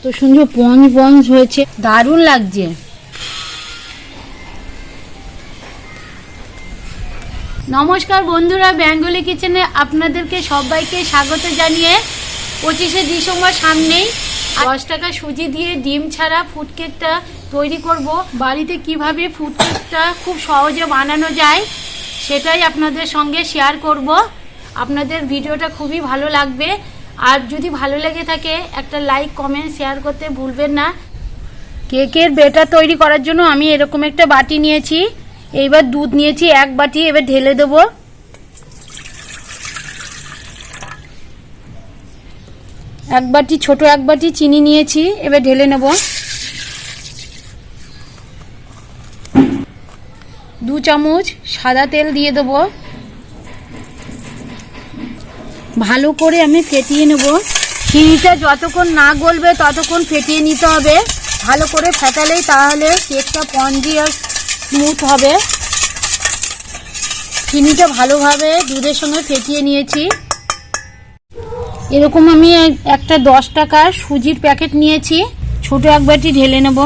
কত সুন্দর পঞ্চ পঞ্চ হয়েছে, দারুণ লাগছে। নমস্কার বন্ধুরা, বেঙ্গলি কিচেনে আপনাদেরকে সবাইকে স্বাগত জানিয়ে পঁচিশে ডিসেম্বর সামনেই দশ টাকা সুজি দিয়ে ডিম ছাড়া ফুড কেকটা তৈরি করব। বাড়িতে কীভাবে ফুড কেকটা খুব সহজে বানানো যায় সেটাই আপনাদের সঙ্গে শেয়ার করব। আপনাদের ভিডিওটা খুবই ভালো লাগবে। আর যদি ভালো লেগে থাকে, একটা লাইক কমেন্ট শেয়ার করতে ভুলবেন না। কেকের বেটার তৈরি করার জন্য আমি এরকম একটা বাটি নিয়েছি। এইবার দুধ নিয়েছি, এক বাটি, এবার ঢেলে দেব। এক বাটি, ছোট এক বাটি চিনি নিয়েছি, এবার ঢেলে নেব। দু চামচ সাদা তেল দিয়ে দেব। ভালো করে আমি ফেটিয়ে নেব। চিনিটা যতক্ষণ না গলবে ততক্ষণ ফেটিয়ে নিতে হবে। ভালো করে ফেটালেই তাহলে কেকটা পঞ্জি আর স্মুথ হবে। চিনিটা ভালোভাবে দুধের সঙ্গে ফেটিয়ে নিয়েছি। এরকম আমি একটা দশ টাকার সুজির প্যাকেট নিয়েছি। ছোট এক বাটি ঢেলে নেব।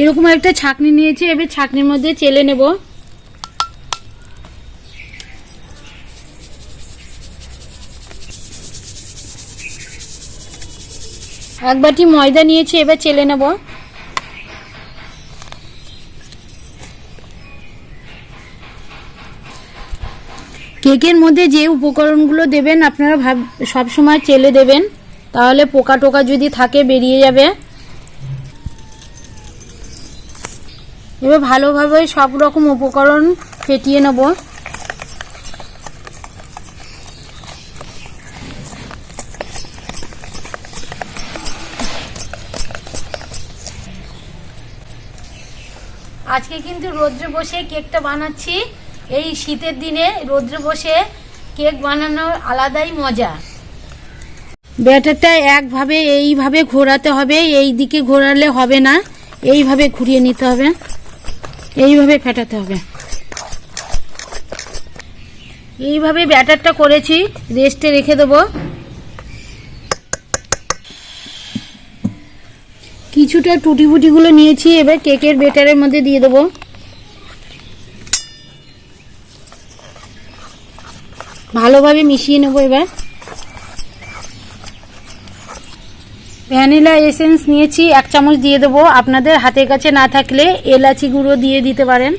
এরকম একটা ছাকনি নিয়েছি। এবার ছাকনির মধ্যে চেলে নেব। এক বাটি ময়দা নিয়েছি, এবার চেলে নেব। কেকের মধ্যে যে উপকরণগুলো দেবেন, আপনারা ভাব সবসময় চেলে দেবেন। তাহলে পোকা টোকা যদি থাকে, বেরিয়ে যাবে। এবার ভালোভাবে সব রকম উপকরণ ফেটিয়ে নেব। আজকে কিন্তু রোদ্রে বসে কেকটা বানাচ্ছি। এই শীতের দিনে রোদ্রে বসে কেক বানানোর আলাদাই মজা। ব্যাটারটা একভাবে এইভাবে ঘোরাতে হবে এই দিকে ঘোরালে হবে না। এইভাবে ঘুরিয়ে নিতে হবে, এইভাবে ফেটাতে হবে। এইভাবে ব্যাটারটা করেছি, রেস্টে রেখে দেবো। কিছুটা টুটি ফুটিগুলো নিয়েছি, এবার কেকের বেটারের মধ্যে দিয়ে দেবো। ভালোভাবে মিশিয়ে নেব এবার। ভ্যানিলা এসেন্স নিয়েছি, এক চামচ দিয়ে দেবো। আপনাদের হাতের কাছে না থাকলে এলাচি গুঁড়ো দিয়ে দিতে পারেন।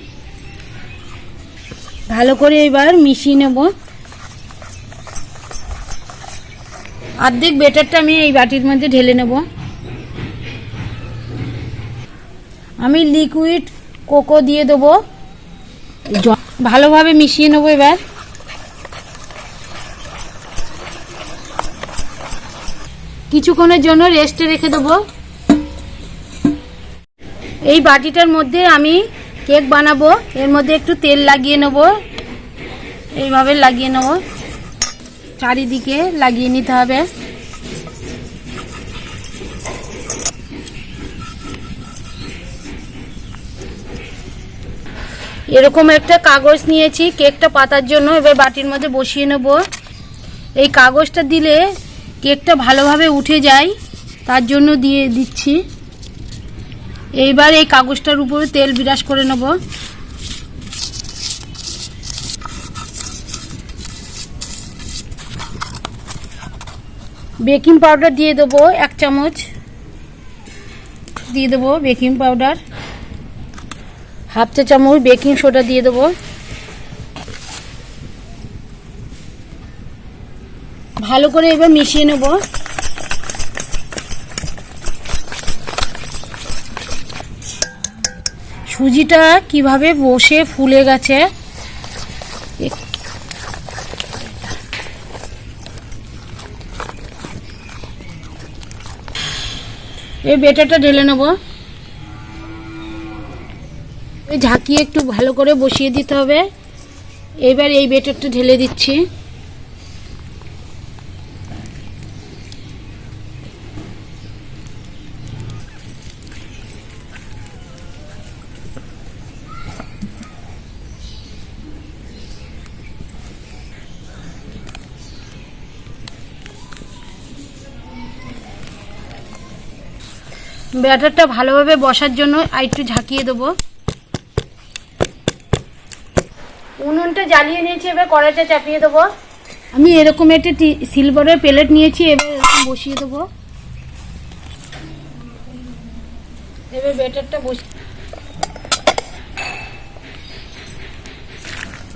ভালো করে এবার মিশিয়ে নেব। অর্ধেক বেটারটা আমি এই বাটির মধ্যে ঢেলে নেব। আমি লিকুইড কোকো দিয়ে দেবো। ভালোভাবে মিশিয়ে নেব এবার। কিছুক্ষণের জন্য রেস্টে রেখে দেবো। এই বাটিটার মধ্যে আমি কেক বানাবো। এর মধ্যে একটু তেল লাগিয়ে নেব। এইভাবে লাগিয়ে নেব। চারিদিকে লাগিয়ে নিতে হবে। এরকম একটা কাগজ নিয়েছি, কেকটা পাতার জন্য, এবার বাটির মধ্যে বসিয়ে নেব। এই কাগজটা দিলে কেকটা ভালোভাবে উঠে যায়, তার জন্য দিয়ে দিচ্ছি। এইবার এই কাগজটার উপরে তেল বিরাজ করে নেব। বেকিং পাউডার দিয়ে দেবো এক চামচ। দিয়ে দেবো বেকিং পাউডার। হাফ চা চামচ বেকিং সোডা দিয়ে দেবো। ভালো করে এবার মিশিয়ে নেব। সুজিটা কীভাবে বসে ফুলে গেছে এই বেটারটা ঢেলে নেব। ওই ঝাঁকিয়ে একটু ভালো করে বসিয়ে দিতে হবে। এবার এই বেটারটা ঢেলে দিচ্ছি। ব্যাটারটা ভালোভাবে বসার জন্য আর একটু ঝাঁকিয়ে দেবো। জ্বালিয়ে নিয়েছি এবার কড়াইটা চাপিয়ে দেবো। আমি এরকম একটা সিলভারের প্লেট নিয়েছি এবার এরকম বসিয়ে দেবো। এবার ব্যাটারটা বসি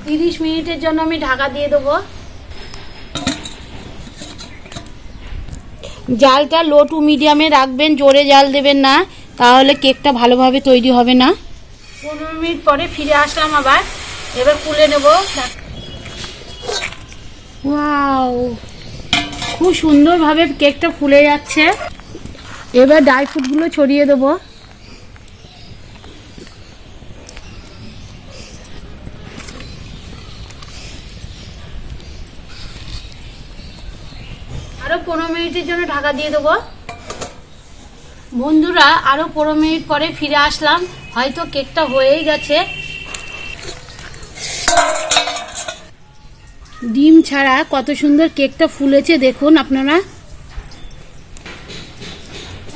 তিরিশ মিনিটের জন্য আমি ঢাকা দিয়ে দেবো। জালটা লো টু মিডিয়ামে রাখবেন জোরে জাল দেবেন না তাহলে কেকটা ভালোভাবে তৈরি হবে না। পনেরো মিনিট পরে ফিরে আসলাম আবার। এবার খুলে নেব। ওয়াও খুব সুন্দরভাবে কেকটা ফুলে যাচ্ছে। এবার ড্রাই ফ্রুটগুলো ছড়িয়ে দেবো। আরও পনেরো মিনিটের জন্য ঢাকা দিয়ে দেবো। বন্ধুরা আরও পনেরো মিনিট পরে ফিরে আসলাম। হয়তো কেকটা হয়েই গেছে। ডিম ছাড়া কত সুন্দর কেকটা ফুলেছে দেখুন আপনারা।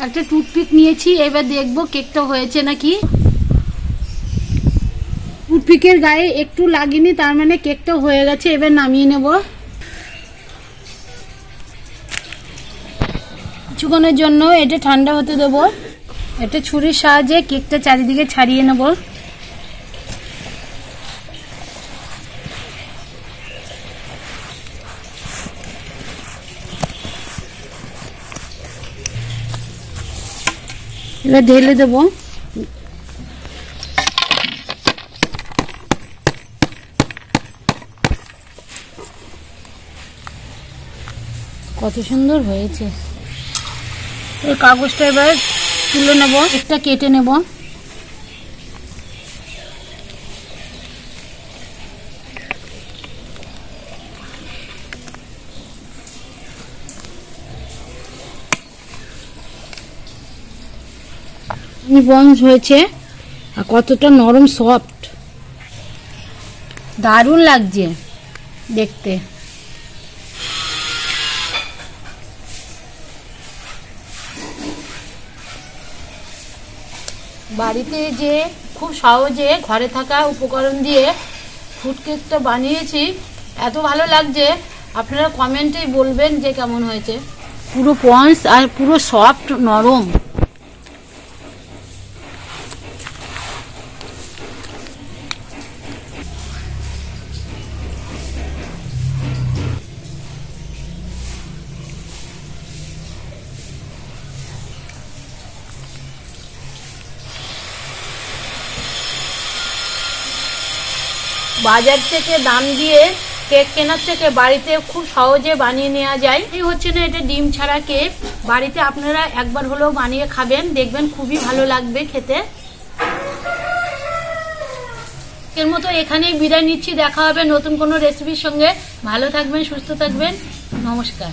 একটা টুথপিক নিয়েছি, এবার দেখব কেকটা হয়েছে নাকি। টুথপিকের গায়ে একটু লাগেনি, তার মানে কেকটা হয়ে গেছে, এবার নামিয়ে নেব। কিছুক্ষণের জন্য এটা ঠান্ডা হতে দেব। একটা ছুরির সাহায্যে কেকটা চারিদিকে ছাড়িয়ে নেব। এবার ঢেলে দেব। কত সুন্দর হয়েছে। এই কাগজটা এবার তুলে নেব। একটা কেটে নেব। বঞ্চ হয়েছে, আর কতটা নরম সফট দারুণ লাগছে দেখতে। বাড়িতে যে খুব সহজে ঘরে থাকা উপকরণ দিয়ে ফুড কেকটা বানিয়েছি, এত ভালো লাগছে। আপনারা কমেন্টেই বলবেন যে কেমন হয়েছে। পুরো পন্স আর পুরো সফট নরম। বাজার থেকে দাম দিয়ে কেক কেনার থেকে বাড়িতে খুব সহজে বানিয়ে নেওয়া যায়। এই হচ্ছে না এটা ডিম ছাড়া কেক। বাড়িতে আপনারা একবার হলেও বানিয়ে খাবেন, দেখবেন খুবই ভালো লাগবে খেতে। এর মতো এখানেই বিদায় নিচ্ছি, দেখা হবে নতুন কোনো রেসিপির সঙ্গে। ভালো থাকবেন, সুস্থ থাকবেন। নমস্কার।